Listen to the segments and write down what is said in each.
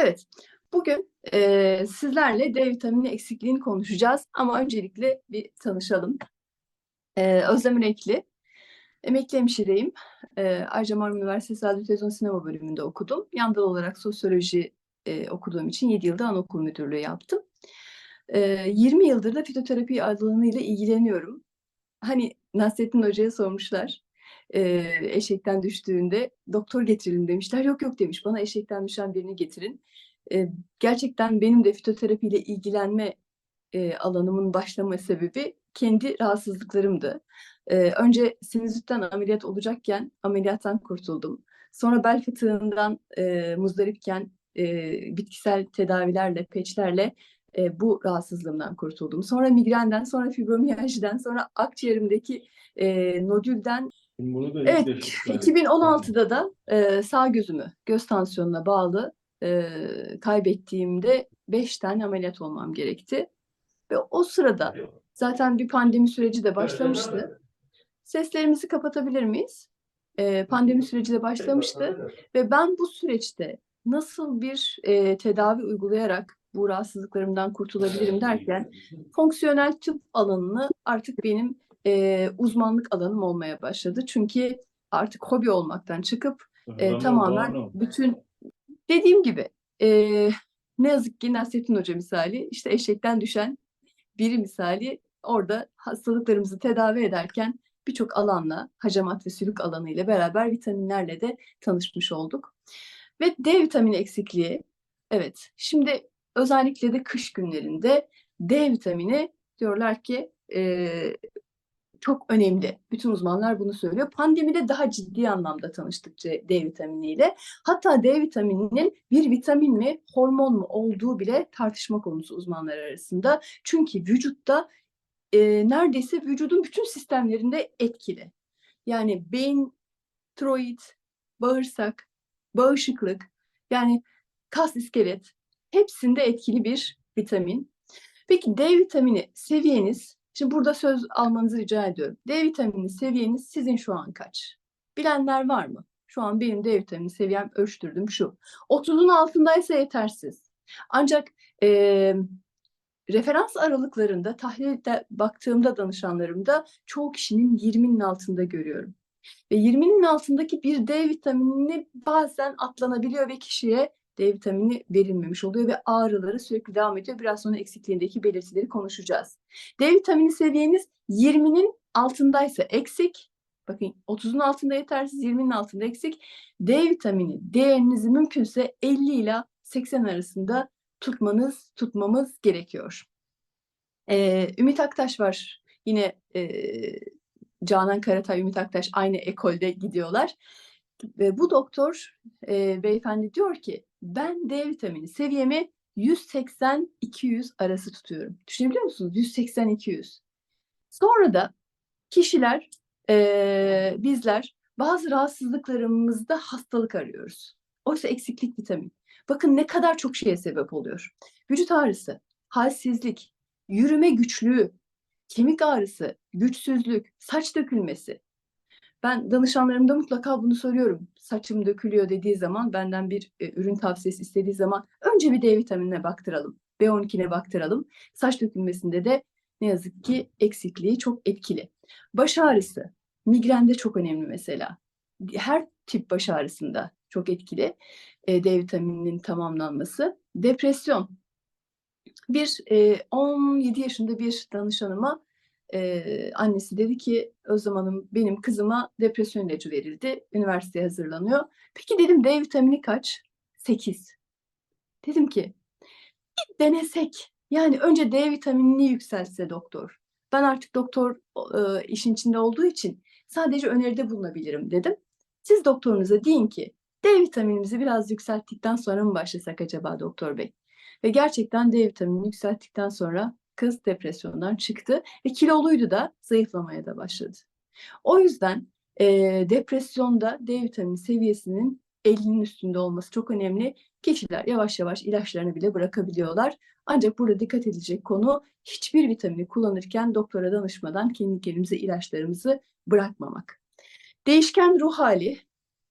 Evet, bugün e, sizlerle D vitamini eksikliğini konuşacağız ama öncelikle bir tanışalım. E, Özlem Renkli, emekli hemşireyim. E, ayrıca Marmara Üniversitesi Radyo Televizyon Sinema bölümünde okudum. Yandal olarak sosyoloji e, okuduğum için 7 yılda anaokul müdürlüğü yaptım. E, 20 yıldır da fitoterapi alanıyla ilgileniyorum. Hani Nasrettin Hoca'ya sormuşlar e, eşekten düştüğünde doktor getirelim demişler. Yok yok demiş bana eşekten düşen birini getirin. E, gerçekten benim de fitoterapiyle ilgilenme e, alanımın başlama sebebi kendi rahatsızlıklarımdı. E, önce sinüzitten ameliyat olacakken ameliyattan kurtuldum. Sonra bel fıtığından e, muzdaripken e, bitkisel tedavilerle, peçlerle e, bu rahatsızlığımdan kurtuldum. Sonra migrenden, sonra fibromiyajiden, sonra akciğerimdeki e, nodülden Evet, ilk defa- 2016'da da e, sağ gözümü göz tansiyonuna bağlı e, kaybettiğimde 5 tane ameliyat olmam gerekti. Ve o sırada zaten bir pandemi süreci de başlamıştı. Seslerimizi kapatabilir miyiz? E, pandemi süreci de başlamıştı ve ben bu süreçte nasıl bir e, tedavi uygulayarak bu rahatsızlıklarımdan kurtulabilirim derken fonksiyonel tıp alanını artık benim e, uzmanlık alanım olmaya başladı. Çünkü artık hobi olmaktan çıkıp e, tamamen bütün dediğim gibi e, ne yazık ki Nasrettin Hoca misali işte eşekten düşen biri misali orada hastalıklarımızı tedavi ederken birçok alanla hacamat ve sülük alanı ile beraber vitaminlerle de tanışmış olduk. Ve D vitamini eksikliği evet şimdi özellikle de kış günlerinde D vitamini diyorlar ki e, çok önemli. Bütün uzmanlar bunu söylüyor. Pandemide daha ciddi anlamda tanıştık D vitaminiyle. Hatta D vitamininin bir vitamin mi, hormon mu olduğu bile tartışma konusu uzmanlar arasında. Çünkü vücutta e, neredeyse vücudun bütün sistemlerinde etkili. Yani beyin, tiroid, bağırsak, bağışıklık, yani kas iskelet hepsinde etkili bir vitamin. Peki D vitamini seviyeniz, şimdi burada söz almanızı rica ediyorum. D vitamini seviyeniz sizin şu an kaç? Bilenler var mı? Şu an benim D vitamini seviyem ölçtürdüm şu. 30'un altındaysa yetersiz. Ancak eee, referans aralıklarında tahlilde baktığımda danışanlarımda çoğu kişinin 20'nin altında görüyorum. Ve 20'nin altındaki bir D vitaminini bazen atlanabiliyor ve kişiye D vitamini verilmemiş oluyor ve ağrıları sürekli devam ediyor. Biraz sonra eksikliğindeki belirtileri konuşacağız. D vitamini seviyeniz 20'nin altındaysa eksik. Bakın 30'un altında yetersiz, 20'nin altında eksik. D vitamini değerinizi mümkünse 50 ile 80 arasında tutmanız, tutmamız gerekiyor. Ee, Ümit Aktaş var. Yine e, Canan Karatay, Ümit Aktaş aynı ekolde gidiyorlar. Ve bu doktor e, beyefendi diyor ki ben D vitamini seviyemi 180-200 arası tutuyorum. Düşünebiliyor musunuz? 180-200. Sonra da kişiler, e, bizler bazı rahatsızlıklarımızda hastalık arıyoruz. Oysa eksiklik vitamin. Bakın ne kadar çok şeye sebep oluyor. Vücut ağrısı, halsizlik, yürüme güçlüğü, kemik ağrısı, güçsüzlük, saç dökülmesi. Ben danışanlarımda mutlaka bunu soruyorum. Saçım dökülüyor dediği zaman benden bir e, ürün tavsiyesi istediği zaman önce bir D vitaminine baktıralım. B12'ne baktıralım. Saç dökülmesinde de ne yazık ki eksikliği çok etkili. Baş ağrısı, migrende çok önemli mesela. Her tip baş ağrısında çok etkili e, D vitamininin tamamlanması. Depresyon. Bir e, 17 yaşında bir danışanıma e, annesi dedi ki Özlem Hanım benim kızıma depresyon ilacı verildi. Üniversiteye hazırlanıyor. Peki dedim D vitamini kaç? 8. Dedim ki bir denesek. Yani önce D vitaminini yükseltse doktor. Ben artık doktor e, işin içinde olduğu için sadece öneride bulunabilirim dedim. Siz doktorunuza deyin ki D vitaminimizi biraz yükselttikten sonra mı başlasak acaba doktor bey? Ve gerçekten D vitaminini yükselttikten sonra kız depresyondan çıktı ve kiloluydu da zayıflamaya da başladı. O yüzden e, depresyonda D vitamini seviyesinin 50'nin üstünde olması çok önemli. Kişiler yavaş yavaş ilaçlarını bile bırakabiliyorlar. Ancak burada dikkat edilecek konu hiçbir vitamini kullanırken doktora danışmadan kendi kendimize ilaçlarımızı bırakmamak. Değişken ruh hali,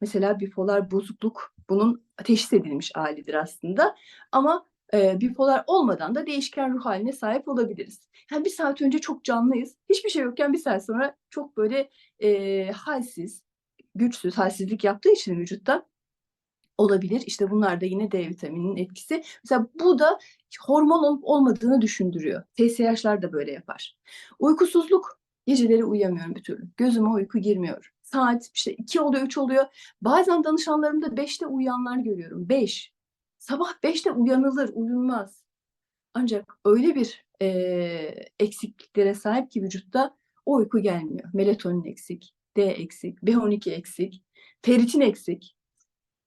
mesela bipolar bozukluk bunun teşhis edilmiş halidir aslında. Ama e, bipolar olmadan da değişken ruh haline sahip olabiliriz. Yani bir saat önce çok canlıyız. Hiçbir şey yokken bir saat sonra çok böyle e, halsiz, güçsüz, halsizlik yaptığı için vücutta olabilir. İşte bunlar da yine D vitamininin etkisi. Mesela bu da hormon olup olmadığını düşündürüyor. TSH'lar da böyle yapar. Uykusuzluk. Geceleri uyuyamıyorum bir türlü. Gözüme uyku girmiyor. Saat işte 2 oluyor, 3 oluyor. Bazen danışanlarımda 5'te uyuyanlar görüyorum. 5. Sabah 5'te uyanılır, uyunmaz. Ancak öyle bir e, eksikliklere sahip ki vücutta o uyku gelmiyor. Melatonin eksik, D eksik, B12 eksik, feritin eksik.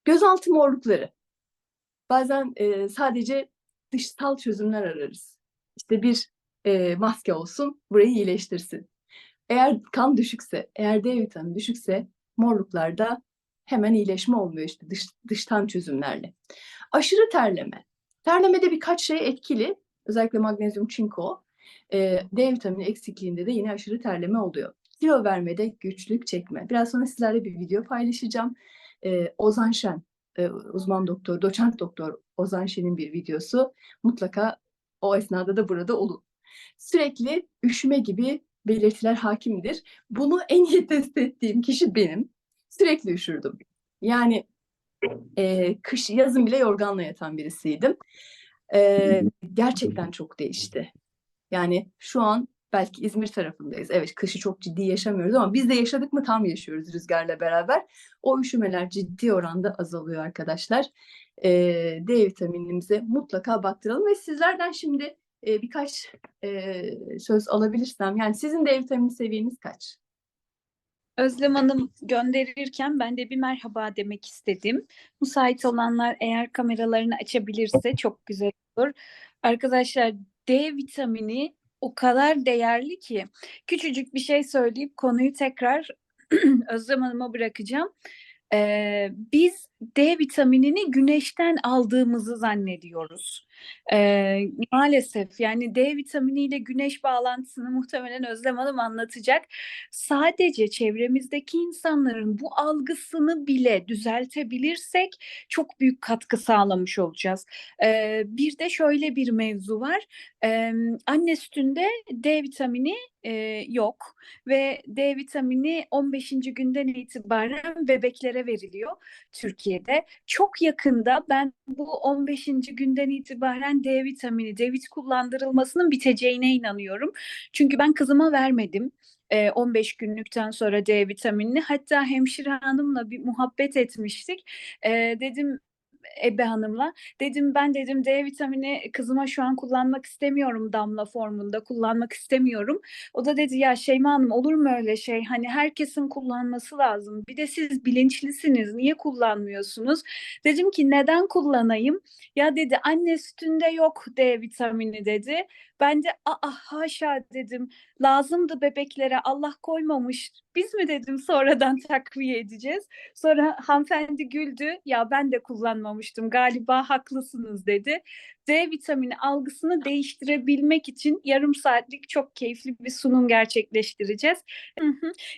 Gözaltı morlukları. Bazen e, sadece dışsal çözümler ararız. İşte bir e, maske olsun, burayı iyileştirsin. Eğer kan düşükse, eğer D vitamini düşükse morluklarda hemen iyileşme olmuyor işte dış, dıştan çözümlerle. Aşırı terleme. Terlemede birkaç şey etkili. Özellikle magnezyum, çinko. E, D vitamini eksikliğinde de yine aşırı terleme oluyor. Kilo vermede güçlük çekme. Biraz sonra sizlerle bir video paylaşacağım. E, Ozan Şen, e, uzman doktor, doçent doktor Ozan Şen'in bir videosu. Mutlaka o esnada da burada olun. Sürekli üşüme gibi belirtiler hakimdir. Bunu en iyi test ettiğim kişi benim. Sürekli üşürdüm. Yani e, kış, yazın bile yorganla yatan birisiydim. E, gerçekten çok değişti. Yani şu an belki İzmir tarafındayız. Evet kışı çok ciddi yaşamıyoruz ama biz de yaşadık mı tam yaşıyoruz rüzgarla beraber. O üşümeler ciddi oranda azalıyor arkadaşlar. E, D vitaminimize mutlaka baktıralım ve sizlerden şimdi e, birkaç e, söz alabilirsem. Yani sizin D vitamini seviyeniz kaç? Özlem Hanım gönderirken ben de bir merhaba demek istedim. Müsait olanlar eğer kameralarını açabilirse çok güzel olur. Arkadaşlar D vitamini o kadar değerli ki küçücük bir şey söyleyip konuyu tekrar Özlem Hanım'a bırakacağım. Ee, biz D vitaminini güneşten aldığımızı zannediyoruz. Ee, maalesef yani D vitaminiyle güneş bağlantısını muhtemelen Özlem Hanım anlatacak. Sadece çevremizdeki insanların bu algısını bile düzeltebilirsek çok büyük katkı sağlamış olacağız. Ee, bir de şöyle bir mevzu var. Ee, anne sütünde D vitamini e, yok ve D vitamini 15. günden itibaren bebeklere veriliyor Türkiye'de. Çok yakında ben bu 15. günden itibaren D vitamini, D vit kullandırılmasının biteceğine inanıyorum. Çünkü ben kızıma vermedim. 15 günlükten sonra D vitaminini. Hatta hemşire hanımla bir muhabbet etmiştik. dedim Ebe Hanım'la. Dedim ben dedim D vitamini kızıma şu an kullanmak istemiyorum damla formunda kullanmak istemiyorum. O da dedi ya Şeyma Hanım olur mu öyle şey? Hani herkesin kullanması lazım. Bir de siz bilinçlisiniz. Niye kullanmıyorsunuz? Dedim ki neden kullanayım? Ya dedi anne sütünde yok D vitamini dedi. Ben de aa haşa dedim. Lazımdı bebeklere Allah koymamış. Biz mi dedim sonradan takviye edeceğiz. Sonra hanımefendi güldü. Ya ben de kullanmamıştım. Galiba haklısınız dedi. D vitamini algısını değiştirebilmek için yarım saatlik çok keyifli bir sunum gerçekleştireceğiz.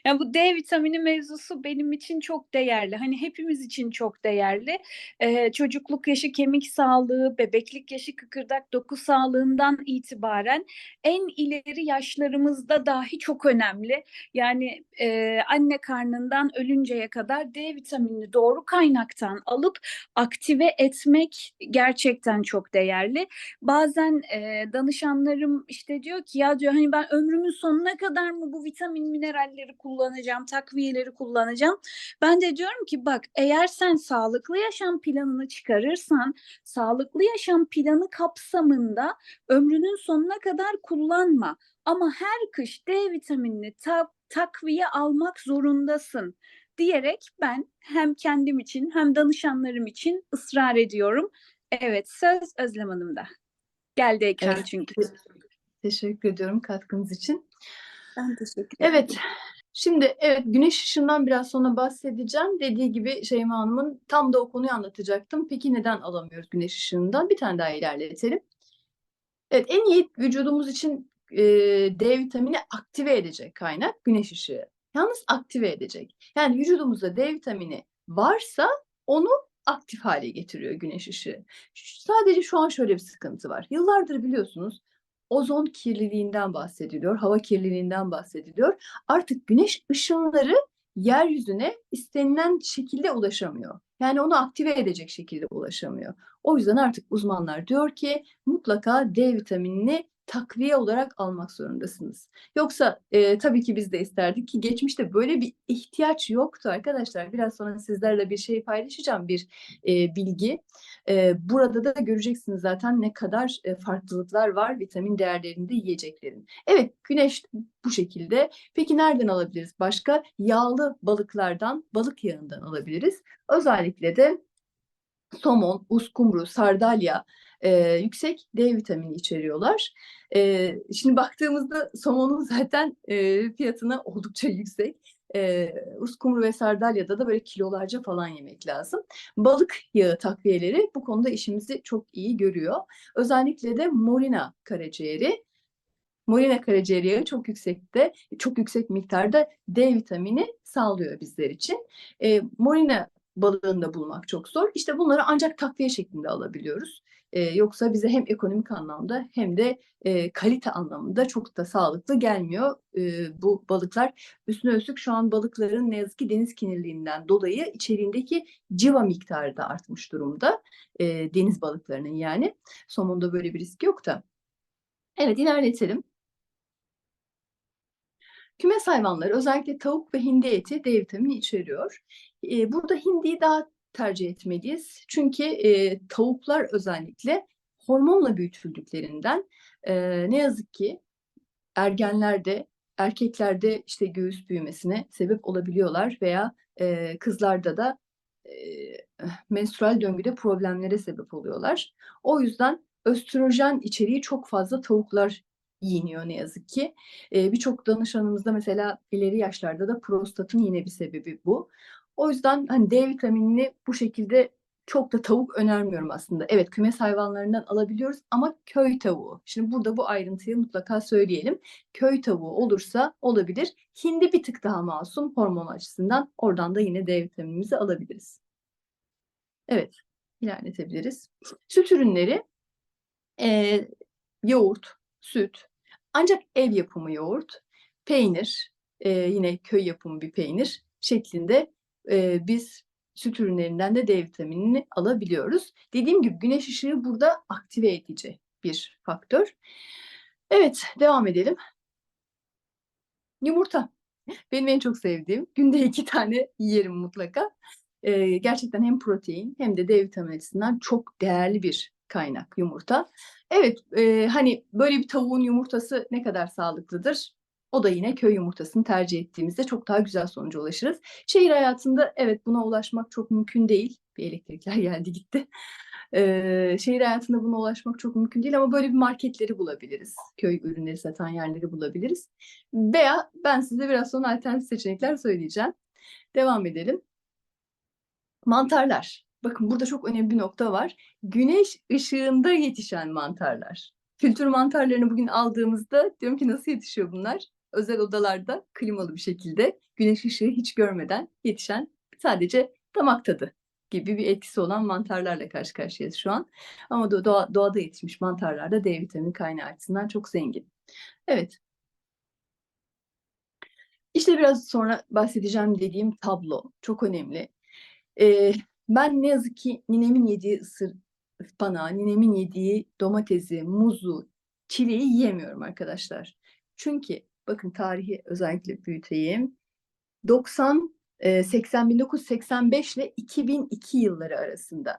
Yani bu D vitamini mevzusu benim için çok değerli. Hani hepimiz için çok değerli. Ee, çocukluk yaşı kemik sağlığı, bebeklik yaşı kıkırdak doku sağlığından itibaren en ileri yaşlarımızda dahi çok önemli. Yani e, anne karnından ölünceye kadar D vitaminini doğru kaynaktan alıp aktive etmek gerçekten çok değerli değerli. Bazen e, danışanlarım işte diyor ki ya diyor hani ben ömrümün sonuna kadar mı bu vitamin mineralleri kullanacağım, takviyeleri kullanacağım. Ben de diyorum ki bak eğer sen sağlıklı yaşam planını çıkarırsan, sağlıklı yaşam planı kapsamında ömrünün sonuna kadar kullanma. Ama her kış D vitaminini ta takviye almak zorundasın diyerek ben hem kendim için hem danışanlarım için ısrar ediyorum. Evet, söz Özlem Hanım'da. Geldi ekran Evet, çünkü. Teşekkür ediyorum katkınız için. Ben teşekkür ederim. Evet, şimdi evet güneş ışığından biraz sonra bahsedeceğim. Dediği gibi Şeyma Hanım'ın tam da o konuyu anlatacaktım. Peki neden alamıyoruz güneş ışığından? Bir tane daha ilerletelim. Evet, en iyi vücudumuz için e, D vitamini aktive edecek kaynak güneş ışığı. Yalnız aktive edecek. Yani vücudumuzda D vitamini varsa onu aktif hale getiriyor güneş ışığı. Sadece şu an şöyle bir sıkıntı var. Yıllardır biliyorsunuz ozon kirliliğinden bahsediliyor, hava kirliliğinden bahsediliyor. Artık güneş ışınları yeryüzüne istenilen şekilde ulaşamıyor. Yani onu aktive edecek şekilde ulaşamıyor. O yüzden artık uzmanlar diyor ki mutlaka D vitaminini takviye olarak almak zorundasınız. Yoksa e, tabii ki biz de isterdik ki geçmişte böyle bir ihtiyaç yoktu arkadaşlar. Biraz sonra sizlerle bir şey paylaşacağım, bir e, bilgi. E, burada da göreceksiniz zaten ne kadar e, farklılıklar var vitamin değerlerinde yiyeceklerin. Evet, güneş bu şekilde. Peki nereden alabiliriz? Başka yağlı balıklardan, balık yağından alabiliriz. Özellikle de somon, uskumru, sardalya e, yüksek D vitamini içeriyorlar. E, şimdi baktığımızda somonun zaten e, fiyatına oldukça yüksek. E, uskumru ve sardalyada da böyle kilolarca falan yemek lazım. Balık yağı takviyeleri bu konuda işimizi çok iyi görüyor. Özellikle de morina karaciğeri. Morina karaciğer yağı çok yüksekte, çok yüksek miktarda D vitamini sağlıyor bizler için. E, morina balığında bulmak çok zor. İşte bunları ancak takviye şeklinde alabiliyoruz. Ee, yoksa bize hem ekonomik anlamda hem de e, kalite anlamında çok da sağlıklı gelmiyor e, bu balıklar. Üstüne üstlük şu an balıkların ne yazık ki deniz kirliliğinden dolayı içeriğindeki civa miktarı da artmış durumda. E, deniz balıklarının yani. Somonda böyle bir risk yok da. Evet ilerletelim. Kümes hayvanları özellikle tavuk ve hindi eti D vitamini içeriyor. E, burada hindiyi daha tercih etmeliyiz. Çünkü e, tavuklar özellikle hormonla büyütüldüklerinden e, ne yazık ki ergenlerde, erkeklerde işte göğüs büyümesine sebep olabiliyorlar veya e, kızlarda da e, menstrual döngüde problemlere sebep oluyorlar. O yüzden östrojen içeriği çok fazla tavuklar yiyiniyor ne yazık ki. E, Birçok danışanımızda mesela ileri yaşlarda da prostatın yine bir sebebi bu. O yüzden hani D vitaminini bu şekilde çok da tavuk önermiyorum aslında. Evet kümes hayvanlarından alabiliyoruz ama köy tavuğu. Şimdi burada bu ayrıntıyı mutlaka söyleyelim. Köy tavuğu olursa olabilir. Hindi bir tık daha masum hormon açısından. Oradan da yine D vitaminimizi alabiliriz. Evet, ilerletebiliriz. Süt ürünleri, e, yoğurt, süt, ancak ev yapımı yoğurt, peynir, e, yine köy yapımı bir peynir şeklinde e, biz süt ürünlerinden de D vitaminini alabiliyoruz. Dediğim gibi güneş ışığı burada aktive edici bir faktör. Evet, devam edelim. Yumurta. Benim en çok sevdiğim. Günde iki tane yerim mutlaka. Ee, gerçekten hem protein hem de D vitamini açısından çok değerli bir kaynak yumurta. Evet, e, hani böyle bir tavuğun yumurtası ne kadar sağlıklıdır? O da yine köy yumurtasını tercih ettiğimizde çok daha güzel sonuca ulaşırız. Şehir hayatında evet buna ulaşmak çok mümkün değil. Bir elektrikler geldi gitti. Ee, şehir hayatında buna ulaşmak çok mümkün değil ama böyle bir marketleri bulabiliriz. Köy ürünleri satan yerleri bulabiliriz. Veya ben size biraz sonra alternatif seçenekler söyleyeceğim. Devam edelim. Mantarlar. Bakın burada çok önemli bir nokta var. Güneş ışığında yetişen mantarlar. Kültür mantarlarını bugün aldığımızda diyorum ki nasıl yetişiyor bunlar? Özel odalarda klimalı bir şekilde güneş ışığı hiç görmeden yetişen sadece damak tadı gibi bir etkisi olan mantarlarla karşı karşıyayız şu an. Ama doğa, doğada yetişmiş mantarlar da D vitamini kaynağı açısından çok zengin. Evet. İşte biraz sonra bahsedeceğim dediğim tablo çok önemli. Ee, ben ne yazık ki ninemin yediği ısır, ıspanağı, ninemin yediği domatesi, muzu, çileği yiyemiyorum arkadaşlar. Çünkü bakın tarihi özellikle büyüteyim. 90 e, 80 1985 ile 2002 yılları arasında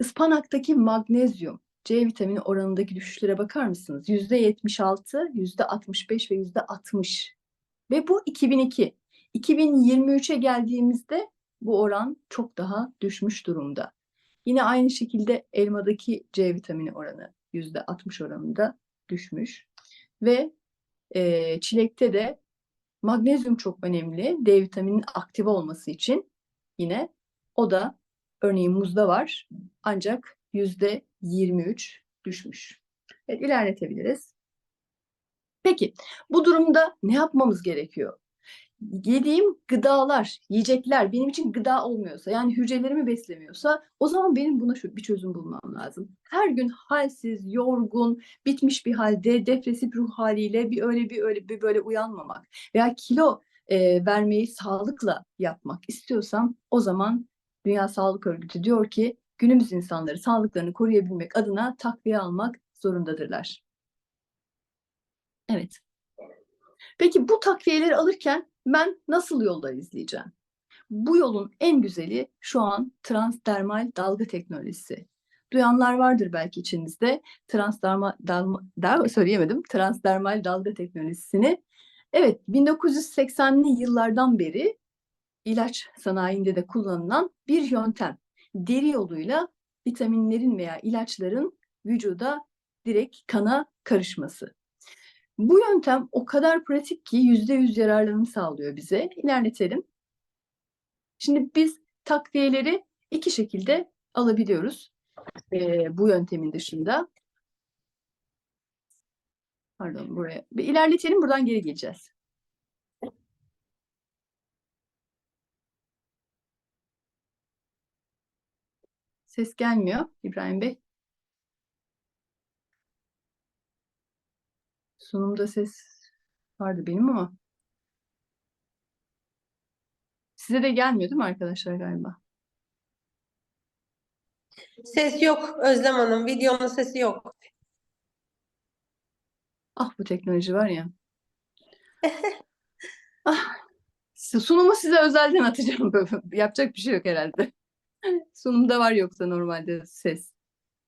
ıspanaktaki magnezyum C vitamini oranındaki düşüşlere bakar mısınız? %76, %65 ve %60. Ve bu 2002. 2023'e geldiğimizde bu oran çok daha düşmüş durumda. Yine aynı şekilde elmadaki C vitamini oranı %60 oranında düşmüş. Ve e, çilekte de magnezyum çok önemli. D vitamininin aktive olması için yine o da örneğin muzda var ancak %23 düşmüş. Evet, ilerletebiliriz. Peki bu durumda ne yapmamız gerekiyor? Yediğim gıdalar, yiyecekler benim için gıda olmuyorsa, yani hücrelerimi beslemiyorsa o zaman benim buna şu bir çözüm bulmam lazım. Her gün halsiz, yorgun, bitmiş bir halde, depresif ruh haliyle bir öyle bir öyle bir böyle uyanmamak veya kilo e, vermeyi sağlıkla yapmak istiyorsam o zaman Dünya Sağlık Örgütü diyor ki günümüz insanları sağlıklarını koruyabilmek adına takviye almak zorundadırlar. Evet. Peki bu takviyeleri alırken ben nasıl yollar izleyeceğim? Bu yolun en güzeli şu an transdermal dalga teknolojisi. Duyanlar vardır belki içinizde. Transdermal dalma, daha söyleyemedim. Transdermal dalga teknolojisini. Evet, 1980'li yıllardan beri ilaç sanayinde de kullanılan bir yöntem. Deri yoluyla vitaminlerin veya ilaçların vücuda direkt kana karışması. Bu yöntem o kadar pratik ki yüzde yüz yararlanım sağlıyor bize. İlerletelim. Şimdi biz takviyeleri iki şekilde alabiliyoruz. Ee, bu yöntemin dışında. Pardon buraya. Bir ilerletelim buradan geri geleceğiz. Ses gelmiyor İbrahim Bey. Sunumda ses vardı benim ama. Size de gelmiyor değil mi arkadaşlar galiba? Ses yok Özlem Hanım. Videonun sesi yok. Ah bu teknoloji var ya. Ah, sunumu size özelden atacağım. Yapacak bir şey yok herhalde. Sunumda var yoksa normalde ses.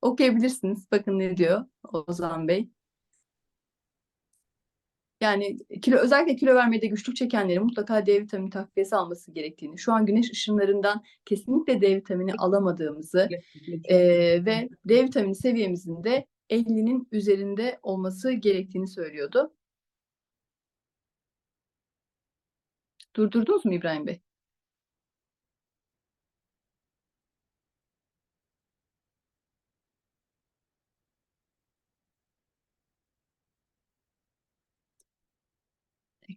Okuyabilirsiniz. Bakın ne diyor Ozan Bey. Yani kilo özellikle kilo vermede güçlük çekenlerin mutlaka D vitamini takviyesi alması gerektiğini, şu an güneş ışınlarından kesinlikle D vitamini alamadığımızı eee, ve D vitamini seviyemizin de 50'nin üzerinde olması gerektiğini söylüyordu. Durdurdunuz mu İbrahim Bey?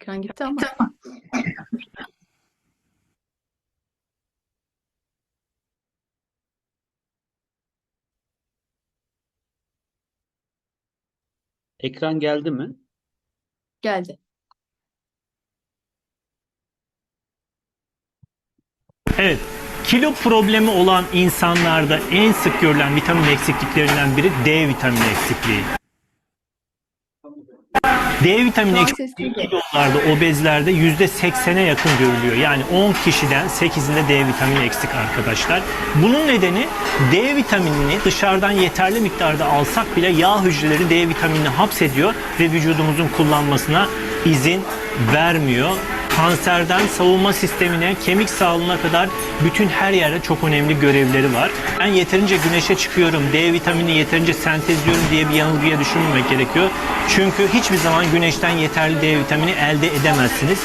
Ekran gitti ama. Ekran geldi mi? Geldi. Evet, kilo problemi olan insanlarda en sık görülen vitamin eksikliklerinden biri D vitamini eksikliği. D vitamini eksikliği kilolarda, obezlerde yüzde 80'e yakın görülüyor. Yani 10 kişiden 8'inde D vitamini eksik arkadaşlar. Bunun nedeni D vitaminini dışarıdan yeterli miktarda alsak bile yağ hücreleri D vitaminini hapsediyor ve vücudumuzun kullanmasına izin vermiyor. Kanserden savunma sistemine, kemik sağlığına kadar bütün her yerde çok önemli görevleri var. Ben yeterince güneşe çıkıyorum, D vitamini yeterince sentezliyorum diye bir yanılgıya düşünmemek gerekiyor. Çünkü hiçbir zaman güneşten yeterli D vitamini elde edemezsiniz.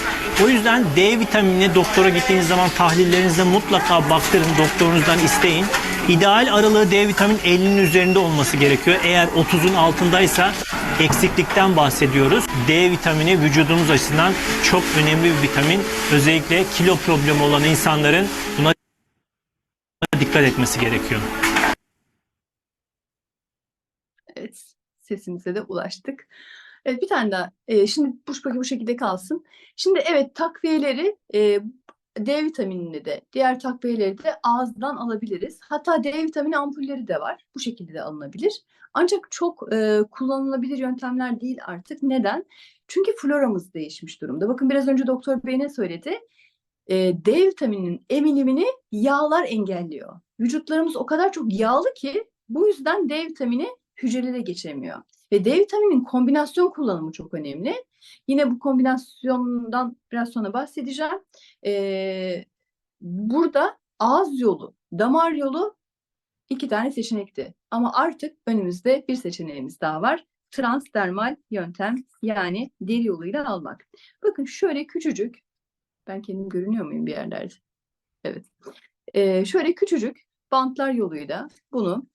O yüzden D vitaminine doktora gittiğiniz zaman tahlillerinizde mutlaka baktırın, doktorunuzdan isteyin. İdeal aralığı D vitamin 50'nin üzerinde olması gerekiyor. Eğer 30'un altındaysa eksiklikten bahsediyoruz. D vitamini vücudumuz açısından çok önemli bir vitamin. Özellikle kilo problemi olan insanların buna dikkat etmesi gerekiyor. Evet, sesimize de ulaştık. Evet, bir tane daha. Ee, şimdi bu, bu şekilde kalsın. Şimdi evet takviyeleri e, D vitaminini de diğer takviyeleri de ağızdan alabiliriz. Hatta D vitamini ampulleri de var. Bu şekilde de alınabilir. Ancak çok e, kullanılabilir yöntemler değil artık. Neden? Çünkü floramız değişmiş durumda. Bakın biraz önce doktor bey ne söyledi? E, D vitamininin emilimini yağlar engelliyor. Vücutlarımız o kadar çok yağlı ki bu yüzden D vitamini hücrelere geçemiyor. Ve D vitaminin kombinasyon kullanımı çok önemli. Yine bu kombinasyondan biraz sonra bahsedeceğim. Ee, burada ağız yolu, damar yolu iki tane seçenekti. Ama artık önümüzde bir seçeneğimiz daha var. Transdermal yöntem yani deri yoluyla almak. Bakın şöyle küçücük, ben kendim görünüyor muyum bir yerlerde? Evet. Ee, şöyle küçücük bantlar yoluyla bunu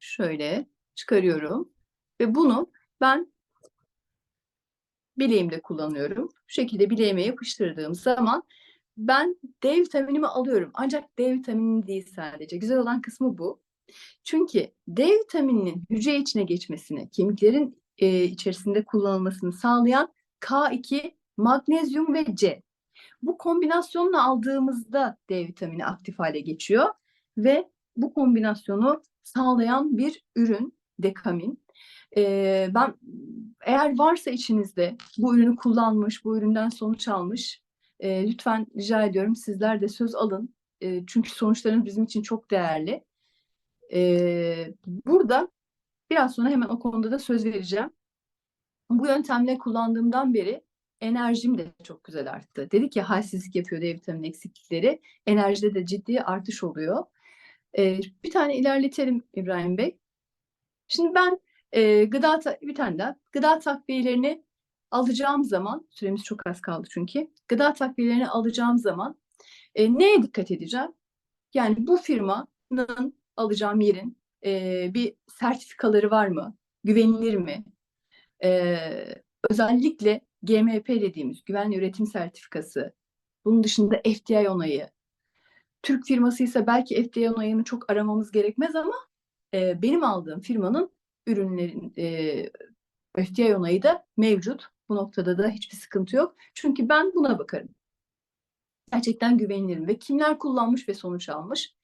şöyle çıkarıyorum ve bunu ben bileğimde kullanıyorum. Bu şekilde bileğime yapıştırdığım zaman ben D vitaminimi alıyorum. Ancak D vitamini değil sadece. Güzel olan kısmı bu. Çünkü D vitamininin hücre içine geçmesini, kemiklerin e, içerisinde kullanılmasını sağlayan K2, magnezyum ve C. Bu kombinasyonla aldığımızda D vitamini aktif hale geçiyor ve bu kombinasyonu sağlayan bir ürün dekamin. Ee, ben eğer varsa içinizde bu ürünü kullanmış, bu üründen sonuç almış, e, lütfen rica ediyorum sizler de söz alın. E, çünkü sonuçlarınız bizim için çok değerli. E, burada biraz sonra hemen o konuda da söz vereceğim. Bu yöntemle kullandığımdan beri enerjim de çok güzel arttı. Dedik ya halsizlik yapıyor D vitamini eksiklikleri. Enerjide de ciddi artış oluyor. E, bir tane ilerletelim İbrahim Bey. Şimdi ben e, gıda daha gıda takviyelerini alacağım zaman süremiz çok az kaldı çünkü gıda takviyelerini alacağım zaman e, neye dikkat edeceğim? Yani bu firmanın alacağım yerin e, bir sertifikaları var mı? Güvenilir mi? E, özellikle GMP dediğimiz güvenli üretim sertifikası. Bunun dışında FDI onayı. Türk firması ise belki FDI onayını çok aramamız gerekmez ama e, benim aldığım firmanın ürünlerin e, FDI onayı da mevcut. Bu noktada da hiçbir sıkıntı yok. Çünkü ben buna bakarım. Gerçekten güvenilirim ve kimler kullanmış ve sonuç almış.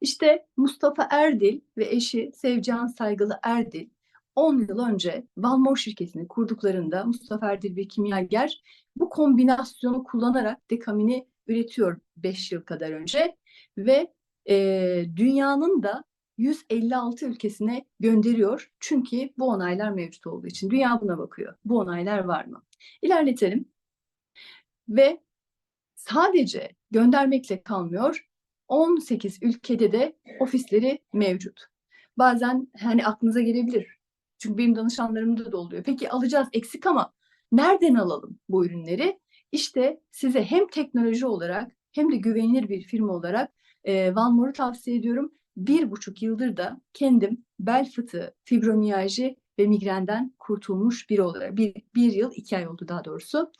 İşte Mustafa Erdil ve eşi Sevcan Saygılı Erdil 10 yıl önce Valmor şirketini kurduklarında Mustafa Erdil bir kimyager bu kombinasyonu kullanarak dekamini üretiyor 5 yıl kadar önce ve e, dünyanın da 156 ülkesine gönderiyor. Çünkü bu onaylar mevcut olduğu için. Dünya buna bakıyor. Bu onaylar var mı? İlerletelim. Ve sadece göndermekle kalmıyor. 18 ülkede de ofisleri mevcut. Bazen hani aklınıza gelebilir. Çünkü benim danışanlarımda da oluyor. Peki alacağız eksik ama nereden alalım bu ürünleri? İşte size hem teknoloji olarak hem de güvenilir bir firma olarak e, Valmor'u tavsiye ediyorum bir buçuk yıldır da kendim bel fıtığı, fibromiyalji ve migrenden kurtulmuş biri olarak bir, bir yıl iki ay oldu daha doğrusu.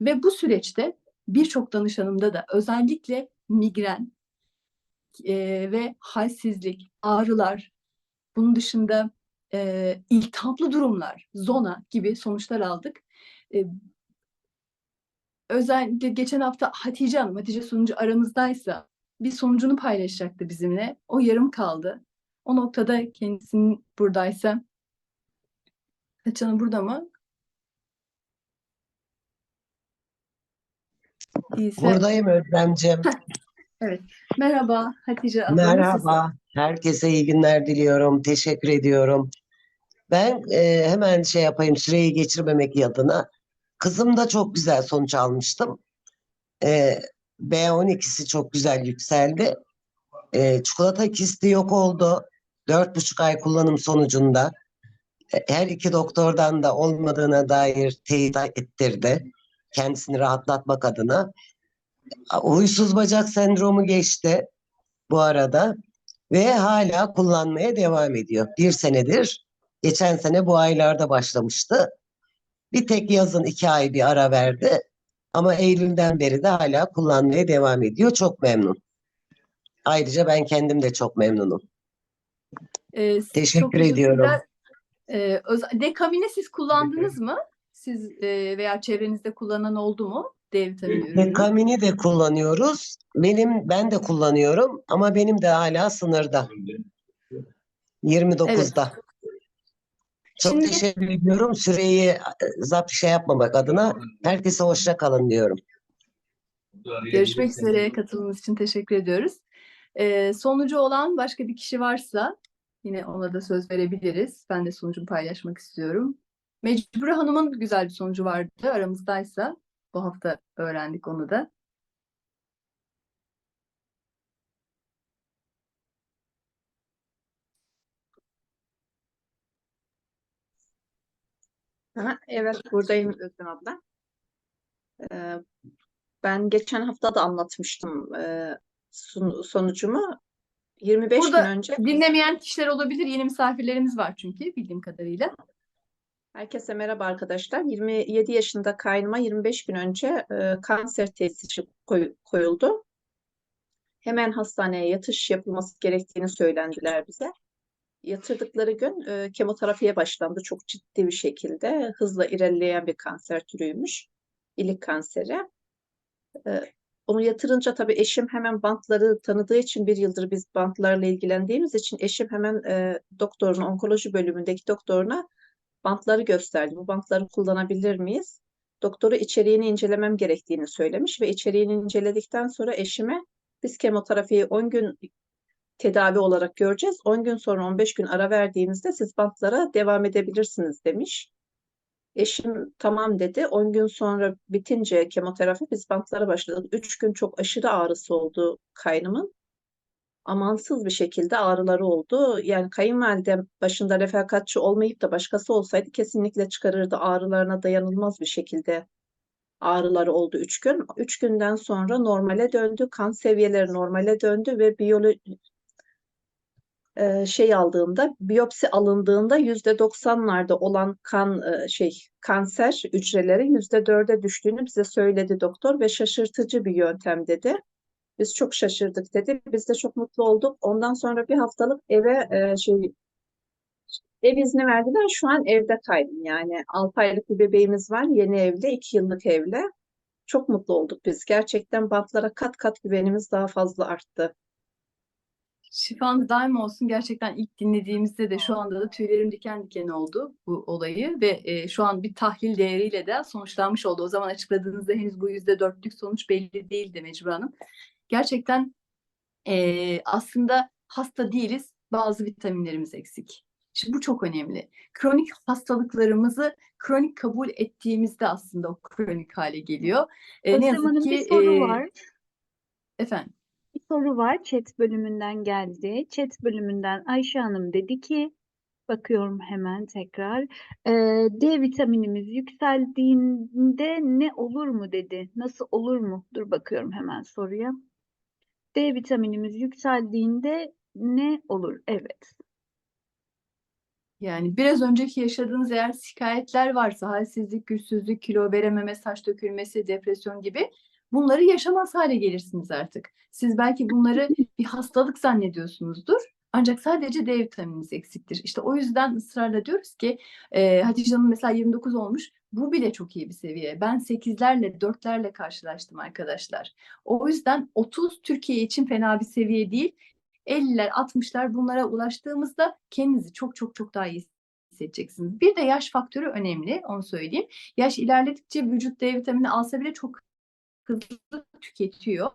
Ve bu süreçte birçok danışanımda da özellikle migren e, ve halsizlik, ağrılar, bunun dışında e, iltihaplı durumlar, zona gibi sonuçlar aldık. E, özellikle geçen hafta Hatice Hanım, Hatice sunucu aramızdaysa bir sonucunu paylaşacaktı bizimle. O yarım kaldı. O noktada kendisinin buradaysa Hanım burada mı? Değilse, Buradayım Özlemciğim. merhaba Hatice Hanım. Merhaba. Herkese iyi günler diliyorum. Teşekkür ediyorum. Ben e, hemen şey yapayım süreyi geçirmemek adına. Kızım da çok güzel sonuç almıştım. E, B12'si çok güzel yükseldi. E, çikolata kisti yok oldu. Dört buçuk ay kullanım sonucunda. E, Her iki doktordan da olmadığına dair teyit ettirdi. Kendisini rahatlatmak adına. Huysuz bacak sendromu geçti bu arada ve hala kullanmaya devam ediyor. Bir senedir, geçen sene bu aylarda başlamıştı. Bir tek yazın iki ay bir ara verdi ama Eylül'den beri de hala kullanmaya devam ediyor. Çok memnun. Ayrıca ben kendim de çok memnunum. Ee, Teşekkür çok ediyorum. Ee, Dekamine siz kullandınız mı? Siz e, veya çevrenizde kullanan oldu mu? D vitamini ürünü. Dekamini de kullanıyoruz. Benim ben de kullanıyorum ama benim de hala sınırda. 29'da. Çok Şimdi- teşekkür ediyorum. Süreyi e, zapt şey yapmamak adına herkese hoşça kalın diyorum. Görüşmek üzere. Katıldığınız için teşekkür ediyoruz. Ee, sonucu olan başka bir kişi varsa yine ona da söz verebiliriz. Ben de sonucumu paylaşmak istiyorum. Mecbure Hanım'ın güzel bir sonucu vardı aramızdaysa. Bu hafta öğrendik onu da. Ha, evet buradayım Özlem abla. Ee, ben geçen hafta da anlatmıştım e, sun- sonucumu. 25 Burada gün önce Dinlemeyen kişiler olabilir. Yeni misafirlerimiz var çünkü bildiğim kadarıyla. Herkese merhaba arkadaşlar. 27 yaşında kaynıma 25 gün önce e, kanser teşhisi koy- koyuldu. Hemen hastaneye yatış yapılması gerektiğini söylendiler bize. Yatırdıkları gün e, kemoterapiye başlandı çok ciddi bir şekilde. Hızla ilerleyen bir kanser türüymüş. İlik kanseri. E, onu yatırınca tabii eşim hemen bantları tanıdığı için bir yıldır biz bantlarla ilgilendiğimiz için eşim hemen e, doktoruna, onkoloji bölümündeki doktoruna bantları gösterdi. Bu bantları kullanabilir miyiz? Doktoru içeriğini incelemem gerektiğini söylemiş ve içeriğini inceledikten sonra eşime biz kemoterapiyi 10 gün tedavi olarak göreceğiz. 10 gün sonra 15 gün ara verdiğimizde siz bantlara devam edebilirsiniz demiş. Eşim tamam dedi. 10 gün sonra bitince kemoterapi biz bantlara başladık. 3 gün çok aşırı ağrısı oldu kaynımın. Amansız bir şekilde ağrıları oldu. Yani kayınvalidem başında refakatçi olmayıp da başkası olsaydı kesinlikle çıkarırdı. Ağrılarına dayanılmaz bir şekilde ağrıları oldu 3 gün. 3 günden sonra normale döndü. Kan seviyeleri normale döndü ve biyoloji şey aldığında biyopsi alındığında yüzde doksanlarda olan kan şey kanser hücreleri yüzde dörde düştüğünü bize söyledi doktor ve şaşırtıcı bir yöntem dedi. Biz çok şaşırdık dedi. Biz de çok mutlu olduk. Ondan sonra bir haftalık eve şey ev izni verdiler. Şu an evde kaydım yani. 6 aylık bir bebeğimiz var. Yeni evli, 2 yıllık evli. Çok mutlu olduk biz. Gerçekten bantlara kat kat güvenimiz daha fazla arttı. Şifanız daim olsun. Gerçekten ilk dinlediğimizde de şu anda da tüylerim diken diken oldu bu olayı ve e, şu an bir tahlil değeriyle de sonuçlanmış oldu. O zaman açıkladığınızda henüz bu yüzde dörtlük sonuç belli değildi Mecbur Hanım. Gerçekten e, aslında hasta değiliz. Bazı vitaminlerimiz eksik. Şimdi bu çok önemli. Kronik hastalıklarımızı kronik kabul ettiğimizde aslında o kronik hale geliyor. E, ne yazık ki bir soru e, var. efendim. Soru var. Chat bölümünden geldi. Chat bölümünden Ayşe Hanım dedi ki bakıyorum hemen tekrar. Ee, D vitaminimiz yükseldiğinde ne olur mu dedi. Nasıl olur mu? Dur bakıyorum hemen soruya. D vitaminimiz yükseldiğinde ne olur? Evet. Yani biraz önceki yaşadığınız eğer şikayetler varsa halsizlik, güçsüzlük, kilo verememe, saç dökülmesi, depresyon gibi bunları yaşamaz hale gelirsiniz artık. Siz belki bunları bir hastalık zannediyorsunuzdur. Ancak sadece D vitamininiz eksiktir. İşte o yüzden ısrarla diyoruz ki e, Hatice Hanım mesela 29 olmuş. Bu bile çok iyi bir seviye. Ben 8'lerle 4'lerle karşılaştım arkadaşlar. O yüzden 30 Türkiye için fena bir seviye değil. 50'ler, 60'lar bunlara ulaştığımızda kendinizi çok çok çok daha iyi hissedeceksiniz. Bir de yaş faktörü önemli, onu söyleyeyim. Yaş ilerledikçe vücut D vitamini alsa bile çok hızlı tüketiyor.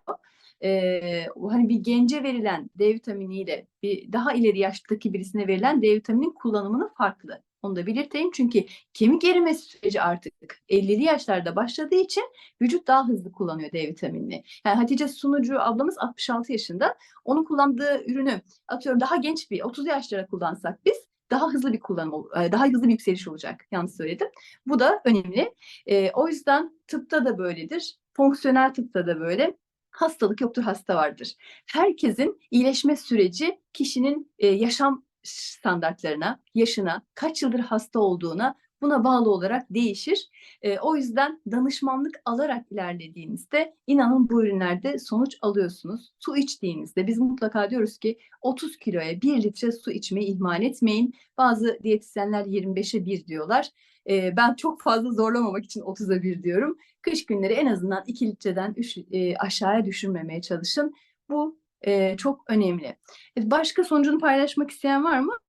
Ee, hani bir gence verilen D vitaminiyle bir daha ileri yaştaki birisine verilen D vitaminin kullanımının farklı. Onu da belirteyim çünkü kemik erimesi süreci artık 50'li yaşlarda başladığı için vücut daha hızlı kullanıyor D vitaminini. Yani Hatice Sunucu ablamız 66 yaşında. Onun kullandığı ürünü atıyorum daha genç bir 30 yaşlara kullansak biz daha hızlı bir kullanım, daha hızlı bir yükseliş olacak. Yanlış söyledim. Bu da önemli. E, o yüzden tıpta da böyledir. Fonksiyonel tıpta da böyle. Hastalık yoktur, hasta vardır. Herkesin iyileşme süreci kişinin e, yaşam standartlarına, yaşına, kaç yıldır hasta olduğuna buna bağlı olarak değişir. E, o yüzden danışmanlık alarak ilerlediğinizde inanın bu ürünlerde sonuç alıyorsunuz. Su içtiğinizde biz mutlaka diyoruz ki 30 kiloya 1 litre su içmeyi ihmal etmeyin. Bazı diyetisyenler 25'e 1 diyorlar. E, ben çok fazla zorlamamak için 30'a 1 diyorum. Kış günleri en azından 2 litreden 3 e, aşağıya düşürmemeye çalışın. Bu e, çok önemli. E, Başka sonucunu paylaşmak isteyen var mı?